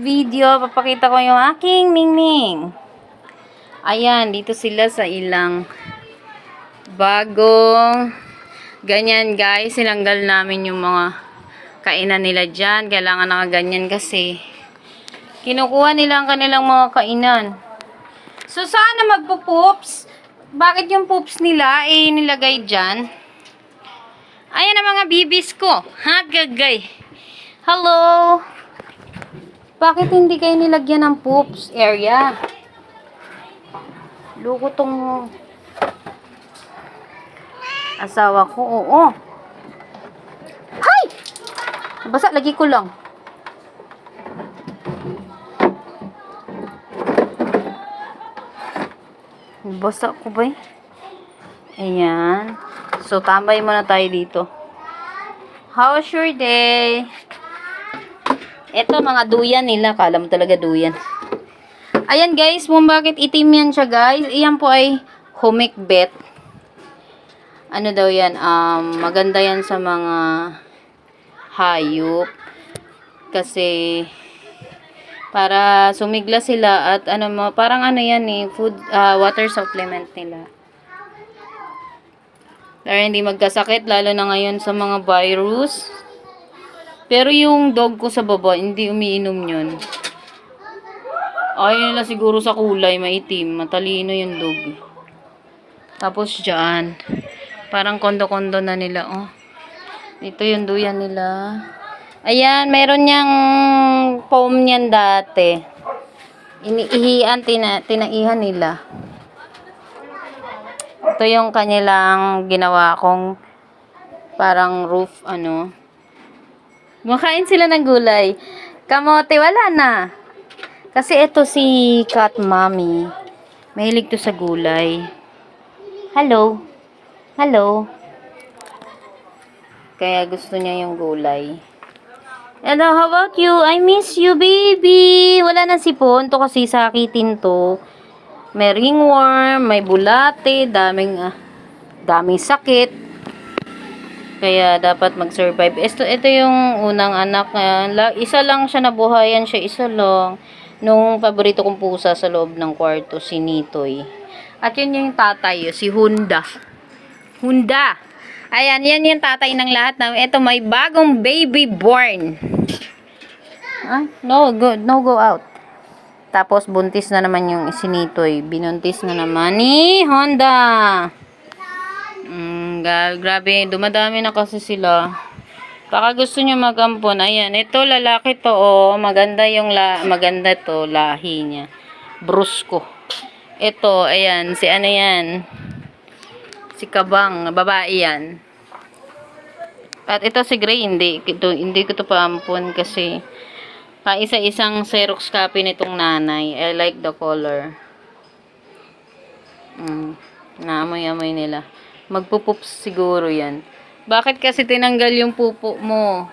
Video, papakita ko yung aking mingming. Ayan, dito sila sa ilang bagong ganyan guys. Sinanggal namin yung mga kainan nila dyan. Kailangan nakaganyan kasi kinukuha nila ang kanilang mga kainan. So, sana magpo-poops? Bakit yung poops nila eh nilagay dyan? Ayan ang mga bibis ko. Ha, gagay. Hello. Bakit hindi kayo nilagyan ng poops area? Luko tong asawa ko. Oo. Hay! Basa, lagi ko lang. Basa ko ba eh? Ayan. So, tambay muna tayo dito. How's your day? Ito, mga duyan nila. Kala mo talaga duyan. Ayan, guys. Kung bakit itim yan siya, guys. Iyan po ay humic bet. Ano daw yan? Um, maganda yan sa mga hayop. Kasi, para sumigla sila at ano mo, parang ano yan eh, food, ah, water supplement nila. Para hindi magkasakit, lalo na ngayon sa mga virus. Pero yung dog ko sa baba, hindi umiinom yun. Ayaw nila siguro sa kulay, maitim. Matalino yung dog. Tapos dyan, parang kondo-kondo na nila, oh. Ito yung duyan nila. Ayan, meron niyang foam niyan dati. Iniihian, tina, tinaihan nila. Ito yung kanilang ginawa kong parang roof, ano. Makain sila ng gulay. Kamote, wala na. Kasi ito si Cat Mommy. Mahilig to sa gulay. Hello. Hello. Kaya gusto niya yung gulay. Hello, how about you? I miss you, baby. Wala na sipon. To kasi sakitin to. May ringworm, may bulate, daming, ah, daming sakit. Kaya dapat mag-survive. Ito, ito yung unang anak. isa lang siya nabuhayan siya. Isa lang. Nung paborito kong pusa sa loob ng kwarto, si Nitoy. At yun yung tatay, si Hunda. Hunda. Ayan, yan yung tatay ng lahat. Na, ito, may bagong baby born. Ah, no, go, no go out. Tapos, buntis na naman yung sinitoy. Binuntis na naman ni Honda. Mm, gal, grabe, dumadami na kasi sila. Baka gusto nyo magampon. Ayan, ito lalaki to, oh. Maganda yung la, maganda to, lahi niya. Brusko. Ito, ayan, si ano yan. Si Kabang, babae yan. At ito si Gray, hindi, ito, hindi ko to paampon kasi Kaisa-isang Xerox copy nitong nanay. I like the color. Mm, naamoy-amoy nila. Magpupups siguro yan. Bakit kasi tinanggal yung pupo mo?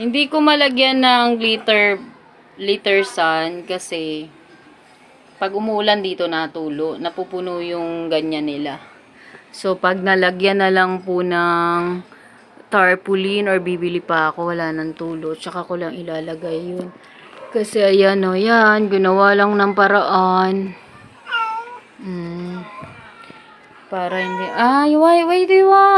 Hindi ko malagyan ng glitter glitter sun kasi pag umuulan dito natulo, napupuno yung ganyan nila. So, pag nalagyan na lang po ng tarpaulin or bibili pa ako, wala nang tulo. Tsaka ko lang ilalagay yun. Kasi ayan o, yan. Ginawa lang ng paraan. Mm. Para hindi, ay, why, why do you want?